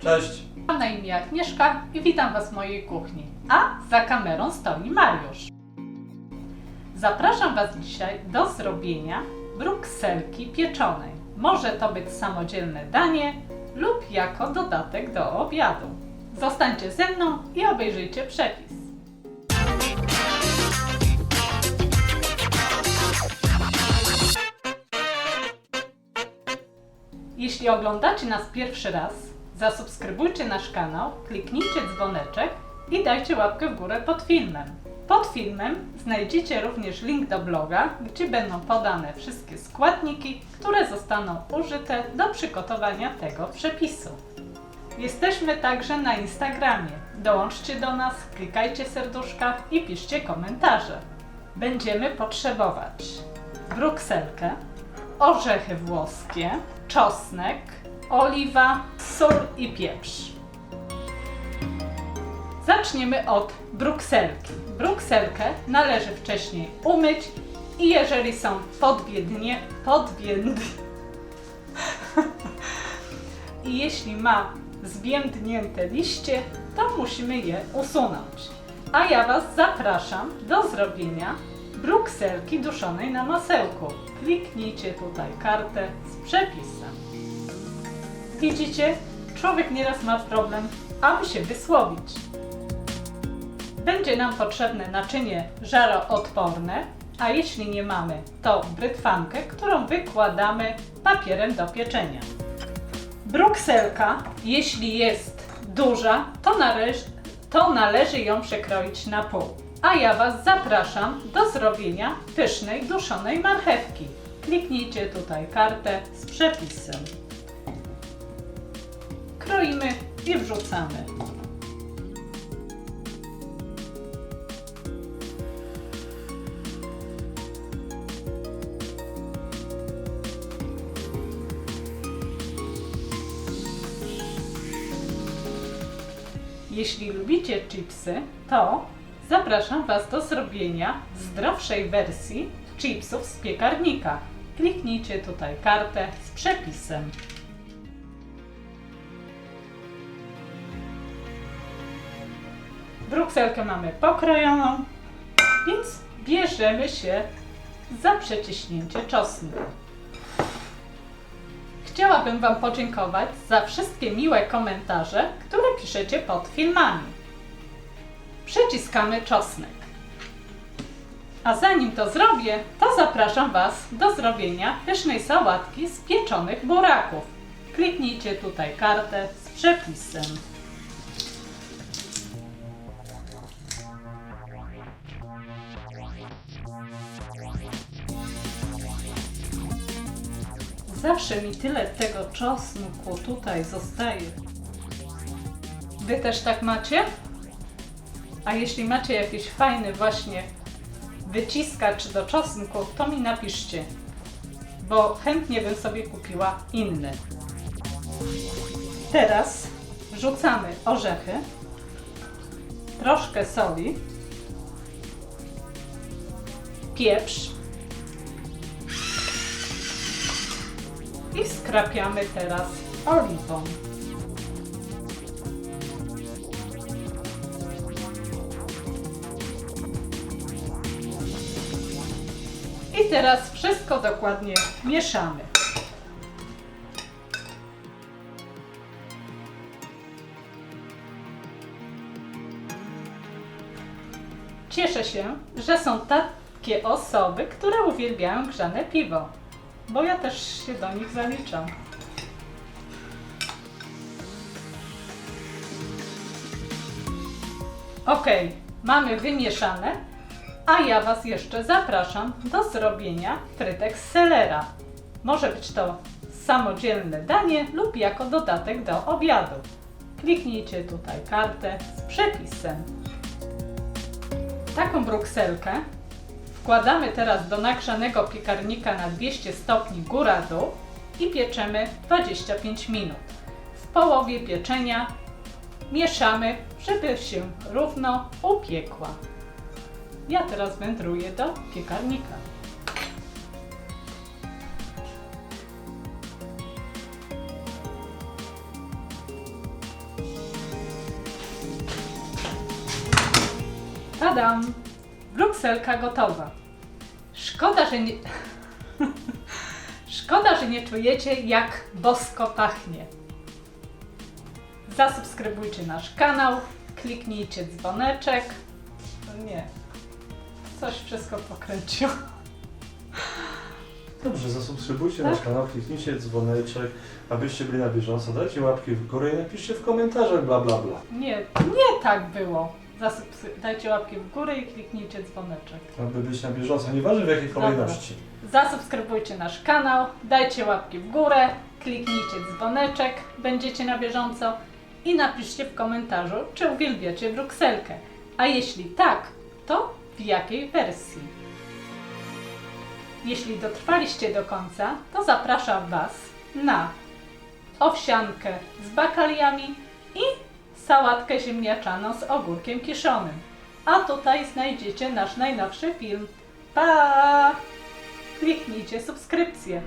Cześć. Mam na imię Agnieszka i witam Was w mojej kuchni. A za kamerą stoi Mariusz. Zapraszam Was dzisiaj do zrobienia brukselki pieczonej. Może to być samodzielne danie lub jako dodatek do obiadu. Zostańcie ze mną i obejrzyjcie przepis. Jeśli oglądacie nas pierwszy raz, zasubskrybujcie nasz kanał, kliknijcie dzwoneczek i dajcie łapkę w górę pod filmem. Pod filmem znajdziecie również link do bloga, gdzie będą podane wszystkie składniki, które zostaną użyte do przygotowania tego przepisu. Jesteśmy także na Instagramie. Dołączcie do nas, klikajcie serduszka i piszcie komentarze. Będziemy potrzebować brukselkę, orzechy włoskie, czosnek, oliwa, sól i pieprz. Zaczniemy od brukselki. Brukselkę należy wcześniej umyć i jeżeli są podwiednie, podwięd... I jeśli ma zwiędnięte liście, to musimy je usunąć. A ja Was zapraszam do zrobienia brukselki duszonej na masełku. Kliknijcie tutaj kartę z przepisem. Widzicie, człowiek nieraz ma problem, aby się wysłowić. Będzie nam potrzebne naczynie żaroodporne, a jeśli nie mamy, to brytwankę, którą wykładamy papierem do pieczenia. Brukselka, jeśli jest duża, to należy, to należy ją przekroić na pół. A ja Was zapraszam do zrobienia pysznej duszonej marchewki. Kliknijcie tutaj kartę z przepisem. Kroimy i wrzucamy. Jeśli lubicie chipsy, to zapraszam Was do zrobienia zdrowszej wersji chipsów z piekarnika. Kliknijcie tutaj kartę z przepisem. Brukselkę mamy pokrojoną, więc bierzemy się za przeciśnięcie czosnku. Chciałabym Wam podziękować za wszystkie miłe komentarze, które piszecie pod filmami. Przeciskamy czosnek. A zanim to zrobię, to zapraszam Was do zrobienia pysznej sałatki z pieczonych buraków. Kliknijcie tutaj kartę z przepisem. Zawsze mi tyle tego czosnku tutaj zostaje. Wy też tak macie? A jeśli macie jakiś fajny właśnie wyciskacz do czosnku, to mi napiszcie, bo chętnie bym sobie kupiła inny. Teraz wrzucamy orzechy, troszkę soli, pieprz i skrapiamy teraz oliwą. I teraz wszystko dokładnie mieszamy. Cieszę się, że są takie osoby, które uwielbiają grzane piwo, bo ja też się do nich zaliczam. Ok, mamy wymieszane, a ja Was jeszcze zapraszam do zrobienia frytek z selera. Może być to samodzielne danie lub jako dodatek do obiadu. Kliknijcie tutaj kartę z przepisem. Taką brukselkę Wkładamy teraz do nagrzanego piekarnika na 200 stopni góra-dół i pieczemy 25 minut. W połowie pieczenia mieszamy, żeby się równo upiekła. Ja teraz wędruję do piekarnika. Tadam! Brukselka gotowa. Szkoda, że nie... Szkoda, że nie czujecie, jak bosko pachnie. Zasubskrybujcie nasz kanał, kliknijcie dzwoneczek. Nie, coś wszystko pokręciło. Dobrze, zasubskrybujcie Tak. nasz kanał, kliknijcie dzwoneczek, abyście byli na bieżąco. Dajcie łapki w górę i napiszcie w komentarzach bla bla bla. Nie, nie tak było. Dajcie łapki w górę i kliknijcie dzwoneczek. Aby być na bieżąco, nieważne w jakiej kolejności. Zasubskrybujcie nasz kanał, dajcie łapki w górę, kliknijcie dzwoneczek, będziecie na bieżąco i napiszcie w komentarzu, czy uwielbiacie brukselkę. A jeśli tak, to w jakiej wersji? Jeśli dotrwaliście do końca, to zapraszam Was na owsiankę z bakaliami i sałatkę ziemniaczaną z ogórkiem kiszonym. A tutaj znajdziecie nasz najnowszy film. Pa! Kliknijcie subskrypcję.